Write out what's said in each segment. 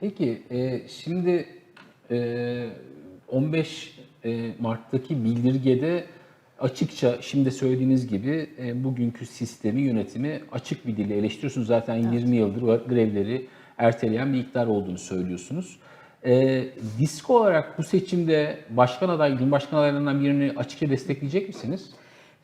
Peki e, şimdi e, 15 e, Mart'taki bildirgede açıkça şimdi söylediğiniz gibi e, bugünkü sistemi yönetimi açık bir dille eleştiriyorsunuz. Zaten 20 yıldır grevleri erteleyen bir iktidar olduğunu söylüyorsunuz. E, disk olarak bu seçimde başkan aday, cumhurbaşkanı adaylarından birini açıkça destekleyecek misiniz?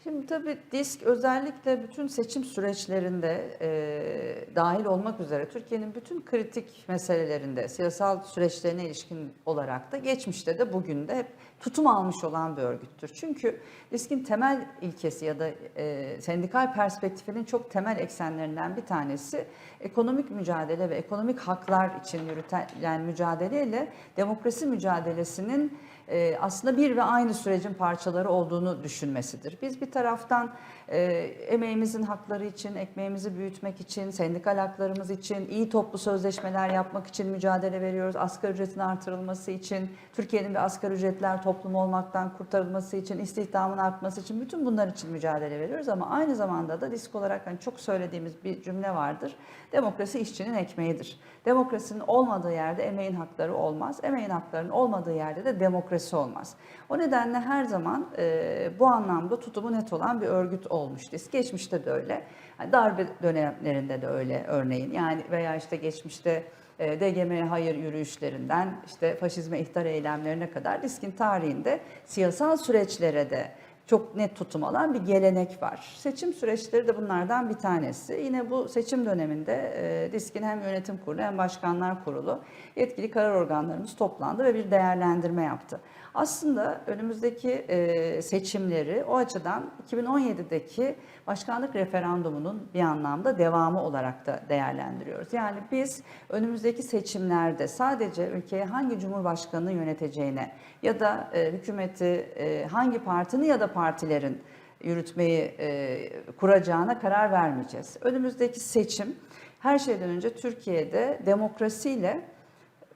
Şimdi tabii disk özellikle bütün seçim süreçlerinde e, dahil olmak üzere Türkiye'nin bütün kritik meselelerinde siyasal süreçlerine ilişkin olarak da geçmişte de bugün de hep tutum almış olan bir örgüttür. Çünkü diskin temel ilkesi ya da e, sendikal perspektifinin çok temel eksenlerinden bir tanesi ekonomik mücadele ve ekonomik haklar için yürütülen mücadeleyle demokrasi mücadelesinin e, aslında bir ve aynı sürecin parçaları olduğunu düşünmesidir. Biz bir taraftan e, emeğimizin hakları için, ekmeğimizi büyütmek için, sendikal haklarımız için, iyi toplu sözleşmeler yapmak için mücadele veriyoruz. Asgari ücretin artırılması için, Türkiye'nin bir asgari ücretler toplumu olmaktan kurtarılması için, istihdamın artması için bütün bunlar için mücadele veriyoruz. Ama aynı zamanda da disk olarak hani çok söylediğimiz bir cümle vardır. Demokrasi işçinin ekmeğidir. Demokrasinin olmadığı yerde emeğin hakları olmaz. Emeğin haklarının olmadığı yerde de demokrasi olmaz. O nedenle her zaman e, bu anlamda tutumu net olan bir örgüt olmuş disk. Geçmişte de öyle. Yani darbe dönemlerinde de öyle örneğin. Yani veya işte geçmişte DGM'ye hayır yürüyüşlerinden işte faşizme ihtar eylemlerine kadar diskin tarihinde siyasal süreçlere de çok net tutum alan bir gelenek var. Seçim süreçleri de bunlardan bir tanesi. Yine bu seçim döneminde e, DİSK'in hem yönetim kurulu hem başkanlar kurulu yetkili karar organlarımız toplandı ve bir değerlendirme yaptı. Aslında önümüzdeki e, seçimleri o açıdan 2017'deki başkanlık referandumunun bir anlamda devamı olarak da değerlendiriyoruz. Yani biz önümüzdeki seçimlerde sadece ülkeye hangi cumhurbaşkanını yöneteceğine ya da e, hükümeti e, hangi partinin ya da partilerin yürütmeyi e, kuracağına karar vermeyeceğiz. Önümüzdeki seçim her şeyden önce Türkiye'de demokrasiyle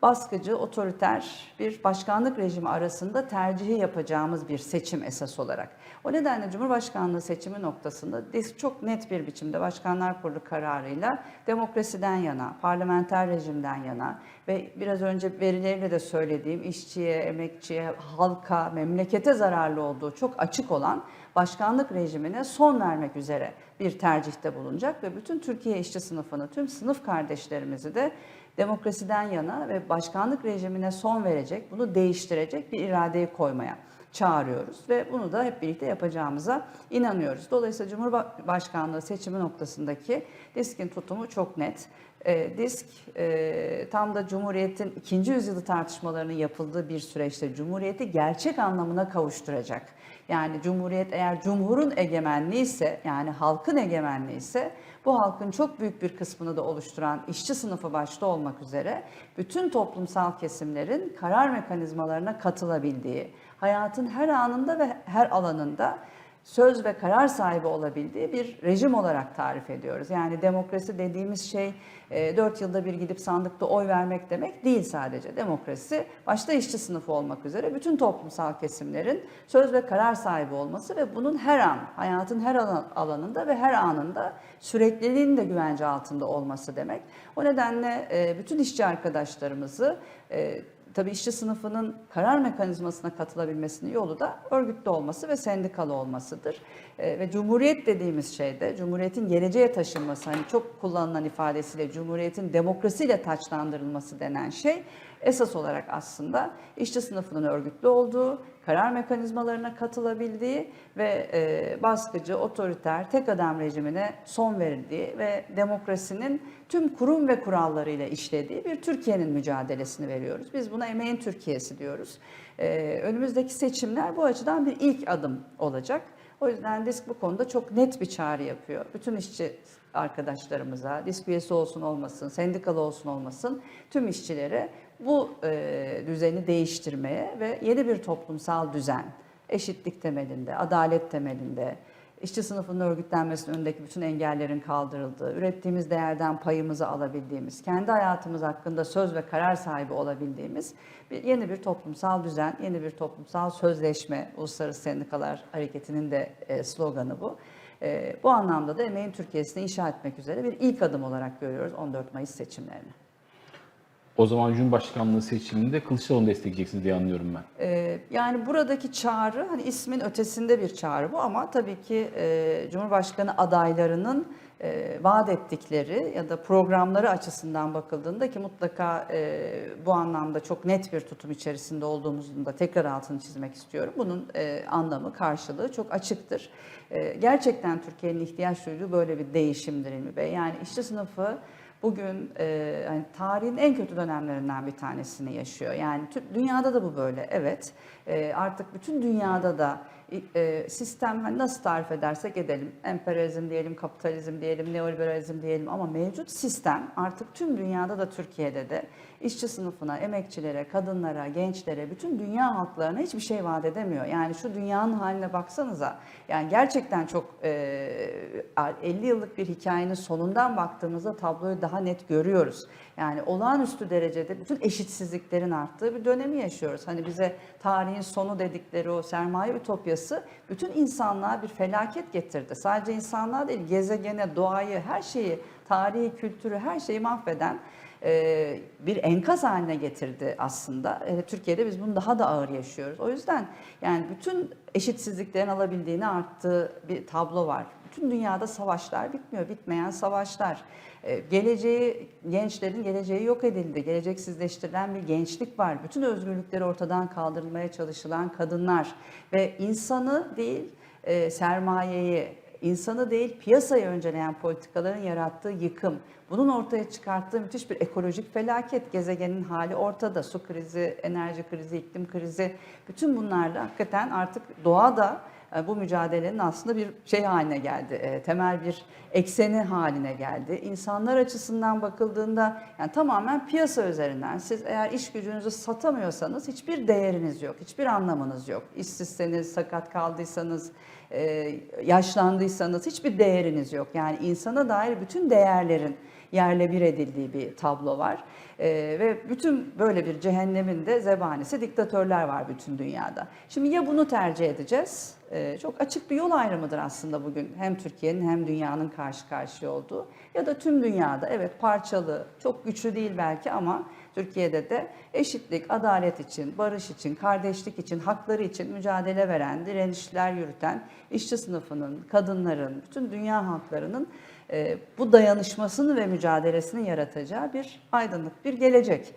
baskıcı, otoriter bir başkanlık rejimi arasında tercihi yapacağımız bir seçim esas olarak. O nedenle Cumhurbaşkanlığı seçimi noktasında çok net bir biçimde Başkanlar Kurulu kararıyla demokrasiden yana, parlamenter rejimden yana ve biraz önce verileriyle de söylediğim işçiye, emekçiye, halka, memlekete zararlı olduğu çok açık olan başkanlık rejimine son vermek üzere bir tercihte bulunacak ve bütün Türkiye işçi sınıfını, tüm sınıf kardeşlerimizi de demokrasiden yana ve başkanlık rejimine son verecek, bunu değiştirecek bir iradeyi koymaya çağırıyoruz ve bunu da hep birlikte yapacağımıza inanıyoruz. Dolayısıyla Cumhurbaşkanlığı seçimi noktasındaki DİSK'in tutumu çok net. E, DİSK e, tam da Cumhuriyet'in ikinci yüzyılı tartışmalarının yapıldığı bir süreçte Cumhuriyet'i gerçek anlamına kavuşturacak. Yani Cumhuriyet eğer Cumhur'un egemenliği ise yani halkın egemenliği ise bu halkın çok büyük bir kısmını da oluşturan işçi sınıfı başta olmak üzere bütün toplumsal kesimlerin karar mekanizmalarına katılabildiği, hayatın her anında ve her alanında söz ve karar sahibi olabildiği bir rejim olarak tarif ediyoruz. Yani demokrasi dediğimiz şey 4 yılda bir gidip sandıkta oy vermek demek değil sadece. Demokrasi başta işçi sınıfı olmak üzere bütün toplumsal kesimlerin söz ve karar sahibi olması ve bunun her an, hayatın her alanında ve her anında sürekliliğin de güvence altında olması demek. O nedenle bütün işçi arkadaşlarımızı Tabii işçi sınıfının karar mekanizmasına katılabilmesinin yolu da örgütlü olması ve sendikalı olmasıdır. E, ve cumhuriyet dediğimiz şeyde, cumhuriyetin geleceğe taşınması, hani çok kullanılan ifadesiyle cumhuriyetin demokrasiyle taçlandırılması denen şey esas olarak aslında işçi sınıfının örgütlü olduğu, karar mekanizmalarına katılabildiği ve e, baskıcı, otoriter, tek adam rejimine son verildiği ve demokrasinin tüm kurum ve kurallarıyla işlediği bir Türkiye'nin mücadelesini veriyoruz. Biz buna emeğin Türkiye'si diyoruz. E, önümüzdeki seçimler bu açıdan bir ilk adım olacak. O yüzden DİSK bu konuda çok net bir çağrı yapıyor. Bütün işçi arkadaşlarımıza, DİSK üyesi olsun olmasın, sendikalı olsun olmasın tüm işçilere bu e, düzeni değiştirmeye ve yeni bir toplumsal düzen, eşitlik temelinde, adalet temelinde, işçi sınıfının örgütlenmesinin önündeki bütün engellerin kaldırıldığı, ürettiğimiz değerden payımızı alabildiğimiz, kendi hayatımız hakkında söz ve karar sahibi olabildiğimiz bir, yeni bir toplumsal düzen, yeni bir toplumsal sözleşme, Uluslararası Sendikalar Hareketi'nin de e, sloganı bu. E, bu anlamda da emeğin Türkiye'sini inşa etmek üzere bir ilk adım olarak görüyoruz 14 Mayıs seçimlerini. O zaman Cumhurbaşkanlığı seçiminde Kılıçdaroğlu'nu destekleyeceksiniz diye anlıyorum ben. Ee, yani buradaki çağrı hani ismin ötesinde bir çağrı bu ama tabii ki e, Cumhurbaşkanı adaylarının e, vaat ettikleri ya da programları açısından bakıldığında ki mutlaka e, bu anlamda çok net bir tutum içerisinde olduğumuzun da tekrar altını çizmek istiyorum. Bunun e, anlamı, karşılığı çok açıktır. E, gerçekten Türkiye'nin ihtiyaç duyduğu böyle bir değişimdir İlmi Bey. Yani işçi sınıfı bugün e, hani tarihin en kötü dönemlerinden bir tanesini yaşıyor. Yani dünyada da bu böyle evet. E, artık bütün dünyada da sistem hani nasıl tarif edersek edelim. Emperyalizm diyelim, kapitalizm diyelim, neoliberalizm diyelim ama mevcut sistem artık tüm dünyada da Türkiye'de de işçi sınıfına, emekçilere, kadınlara, gençlere, bütün dünya halklarına hiçbir şey vaat edemiyor. Yani şu dünyanın haline baksanıza. Yani gerçekten çok e, 50 yıllık bir hikayenin sonundan baktığımızda tabloyu daha net görüyoruz. Yani olağanüstü derecede bütün eşitsizliklerin arttığı bir dönemi yaşıyoruz. Hani bize tarihin sonu dedikleri o sermaye ütopyası bütün insanlığa bir felaket getirdi. Sadece insanlığa değil, gezegene, doğayı, her şeyi, tarihi, kültürü, her şeyi mahveden e, bir enkaz haline getirdi aslında. E, Türkiye'de biz bunu daha da ağır yaşıyoruz. O yüzden yani bütün eşitsizliklerin alabildiğini arttığı bir tablo var. Bütün dünyada savaşlar bitmiyor, bitmeyen savaşlar. E, Geleceği, gençlerin geleceği yok edildi. Geleceksizleştirilen bir gençlik var. Bütün özgürlükleri ortadan kaldırılmaya çalışılan kadınlar ve insanı değil e, sermayeyi, insanı değil piyasayı önceleyen politikaların yarattığı yıkım, bunun ortaya çıkarttığı müthiş bir ekolojik felaket, gezegenin hali ortada, su krizi, enerji krizi, iklim krizi, bütün bunlarla hakikaten artık doğada e, bu mücadelenin aslında bir şey haline geldi, e, temel bir ekseni haline geldi. İnsanlar açısından bakıldığında yani tamamen piyasa üzerinden siz eğer iş gücünüzü satamıyorsanız hiçbir değeriniz yok, hiçbir anlamınız yok. İşsizseniz, sakat kaldıysanız, e, yaşlandıysanız hiçbir değeriniz yok. Yani insana dair bütün değerlerin yerle bir edildiği bir tablo var. Ee, ve bütün böyle bir cehennemin de zebanisi diktatörler var bütün dünyada. Şimdi ya bunu tercih edeceğiz, ee, çok açık bir yol ayrımıdır aslında bugün hem Türkiye'nin hem dünyanın karşı karşıya olduğu ya da tüm dünyada evet parçalı, çok güçlü değil belki ama Türkiye'de de eşitlik, adalet için, barış için, kardeşlik için, hakları için mücadele veren, direnişler yürüten işçi sınıfının, kadınların, bütün dünya halklarının e, bu dayanışmasını ve mücadelesini yaratacağı bir aydınlık, bir gelecek.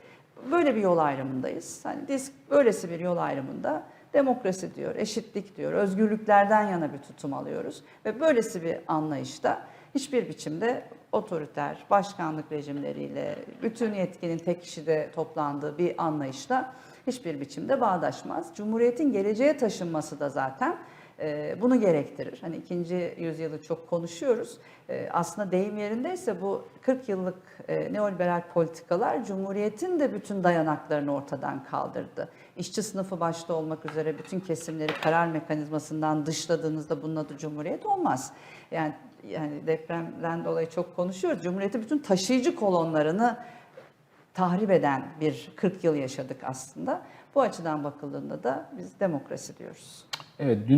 Böyle bir yol ayrımındayız. Hani disk böylesi bir yol ayrımında demokrasi diyor, eşitlik diyor, özgürlüklerden yana bir tutum alıyoruz. Ve böylesi bir anlayışta hiçbir biçimde otoriter, başkanlık rejimleriyle, bütün yetkinin tek kişide toplandığı bir anlayışla hiçbir biçimde bağdaşmaz. Cumhuriyetin geleceğe taşınması da zaten e, bunu gerektirir. Hani ikinci yüzyılı çok konuşuyoruz. E, Aslında deyim yerindeyse bu 40 yıllık e, neoliberal politikalar Cumhuriyet'in de bütün dayanaklarını ortadan kaldırdı. İşçi sınıfı başta olmak üzere bütün kesimleri karar mekanizmasından dışladığınızda bunun adı Cumhuriyet olmaz. Yani yani depremden dolayı çok konuşuyoruz. Cumhuriyet'in bütün taşıyıcı kolonlarını tahrip eden bir 40 yıl yaşadık aslında. Bu açıdan bakıldığında da biz demokrasi diyoruz. Evet dün